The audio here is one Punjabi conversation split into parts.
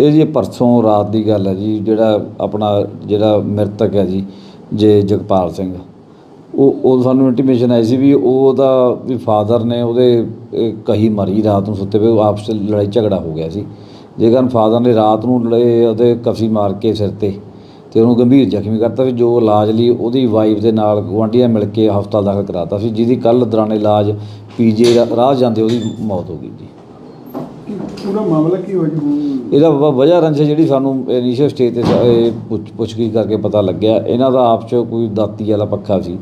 ਇਹ ਜੀ ਪਰਸੋਂ ਰਾਤ ਦੀ ਗੱਲ ਹੈ ਜੀ, ਜਿਹੜਾ ਆਪਣਾ ਜਿਹੜਾ ਮ੍ਰਿਤਕ ਹੈ ਜੀ, ਜੇ ਜਗਪਾਲ ਸਿੰਘ। ਉਹ ਉਹ ਸਾਨੂੰ ਇੰਟੀਮੇਸ਼ਨ ਆਈ ਸੀ ਵੀ ਉਹਦਾ ਵੀ ਫਾਦਰ ਨੇ ਉਹਦੇ ਕਹੀ ਮਰੀ ਰਾਤ ਨੂੰ ਸੁੱਤੇ ਪਏ ਆਪਸ ਲੜਾਈ ਝਗੜਾ ਹੋ ਗਿਆ ਸੀ। ਜੇਕਰ ਫਾਦਰ ਨੇ ਰਾਤ ਨੂੰ ਲੜੇ, ਉਹਦੇ ਕਫੀ ਮਾਰ ਕੇ ਸਿਰ ਤੇ ਤੇ ਉਹਨੂੰ ਗੰਭੀਰ ਜ਼ਖਮੀ ਕਰਤਾ ਵੀ ਜੋ ਇਲਾਜ ਲਈ ਉਹਦੀ ਵਾਈਫ ਦੇ ਨਾਲ ਗੁਆਂਢੀਆਂ ਮਿਲ ਕੇ ਹਸਪਤਾਲ ਦਾਖਲ ਕਰਾਤਾ ਸੀ, ਜਿਹਦੀ ਕੱਲ ਦੌਰਾਨ ਇਲਾਜ ਪੀਜੀ ਰਾਹ ਜਾਂਦੇ ਉਹਦੀ ਮੌਤ ਹੋ ਗਈ ਜੀ। ਪੂਰਾ ਮਾਮਲਾ ਕੀ ਹੋਇਆ ਜੀ? ਇਹਦਾ ਵ- ਵਜ੍ਹਾ ਰੰਜ ਜਿਹੜੀ ਸਾਨੂੰ ਇਨੀਸ਼ੀਅਲ ਸਟੇਜ ਤੇ ਸ- ਇਹ ਪੁੱਛ, ਪੁੱਛਗਿੱਛ ਕਰਕੇ ਪਤਾ ਲੱਗਿਆ। ਇਹਨਾਂ ਦਾ ਆਪ 'ਚ ਕੋਈ ਦਾਤੀ ਵਾਲਾ ਪੱਖਾ ਸੀ।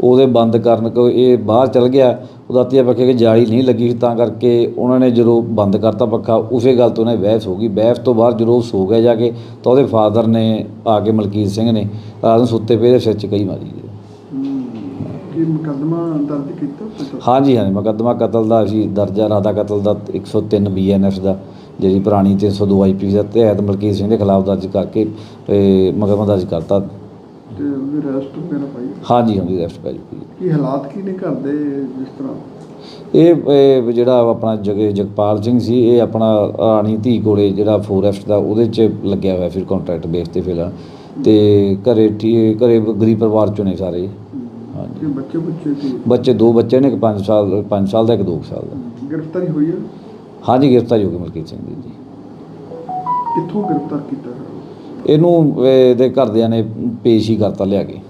ਉਹਦੇ ਬੰਦ ਕਰਨ ਕੋ, ਇਹ ਬਾਹਰ ਚਲ ਗਿਆ। ਉਹ ਦਾਤੀ ਪੱਖੇ ਕਿ ਜਾਲੀ ਨਹੀਂ ਲੱਗੀ ਸੀ, ਤਾਂ ਕਰਕੇ ਉਹਨਾਂ ਨੇ ਜਦੋਂ ਬੰਦ ਕਰਤਾ ਪੱਖਾ, ਉਸੇ ਗੱਲ ਤੋਂ ਉਹਨਾਂ ਬਹਿਸ ਹੋ ਗਈ। ਬਹਿਸ ਤੋਂ ਬਾਅਦ ਜਦੋਂ ਉਹ ਸੋ ਗਿਆ ਜਾ ਕੇ, ਤਾਂ ਉਹਦੇ ਫਾਦਰ ਨੇ ਆ ਕੇ ਮਲਕੀਤ ਸਿੰਘ ਨੇ ਰਾਤ ਨੂੰ ਸੁੱਤੇ ਪਏ ਦੇ ਸਿਰ 'ਚ ਕਈ ਮਾਰੀ। ਜੀ ਕੀ ਮੁਕੱਦਮਾ ਦਰਜ ਕੀਤਾ ਪਤਾ ਹਾਂਜੀ ਹਾਂਜੀ ਮੁਕੱਦਮਾ ਕਤਲ ਦਾ ਸੀ ਦਰਜਾ ਰਾਦਾ ਕਤਲ ਦਾ 103 ਬੀਐਨਐਫ ਦਾ ਜਿਹੜੀ ਪੁਰਾਣੀ 302 ਆਈਪੀ ਦਾ ਤਹਿਤ ਮਲਕੀਤ ਸਿੰਘ ਦੇ ਖਿਲਾਫ ਦਰਜ ਕਰਕੇ ਇਹ ਮੁਕੱਦਮਾ ਦਰਜ ਕਰਤਾ। ਤੇ ਉਹਦੀ ਰੈਸਟ ਵਗੈਰਾ ਪਾਈ ਹਾਂਜੀ ਹਾਂਜੀ ਅਰੈਸਟ। ਕੀ ਹਾਲਾਤ ਕੀ ਨੇ ਘਰ ਦੇ ਜਿਸ ਤਰ੍ਹਾਂ? ਇਹ ਇਹ ਜਿਹੜਾ ਆਪਣਾ ਜਗੇ ਜਗਪਾਲ ਸਿੰਘ ਸੀ ਇਹ ਆਪਣਾ ਰਾਣੀ ਧੀ ਕੋਲੇ ਜਿਹੜਾ ਫੋਰੈਸਟ ਦਾ ਉਹਦੇ 'ਚ ਲੱਗਿਆ ਹੋਇਆ ਫਿਰ ਕੰਟਰੈਕਟ ਬੇਸ ਤੇ ਫਿਲਹਾਲ। ਤੇ ਘਰੇ ਘਰੇ ਗਰੀਬ ਪਰਿਵਾਰ ਚੋਂ ਨੇ ਸਾਰੇ। ਹਾਂਜੀ। ਬੱਚੇ ਬੱਚੇ ਕੀ? ਬੱਚੇ ਦੋ ਬੱਚੇ ਨੇ ਇੱਕ 5 ਸਾਲ 5 ਸਾਲ ਦਾ ਇੱਕ 2 ਸਾਲ ਦਾ। ਗ੍ਰਿਫਤਾਰੀ ਹੋਈ ਹੈ ਹਾਂਜੀ ਗ੍ਰਿਫਤਾਰ ਹੋ ਗਏ ਮਲਕੀਤ ਸਿੰਘ ਦੀ ਜੀ। ਕਿੱਥੋਂ ਗ੍ਰਿਫਤਾਰ ਕੀਤਾ ਇਹਨੂੰ ਇਹਦੇ ਘਰਦਿਆਂ ਨੇ ਪੇਸ਼ ਹੀ ਕਰਤਾ ਲਿਆ ਕੇ।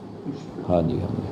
ਹਾਂਜੀ ਹਾਂਜੀ।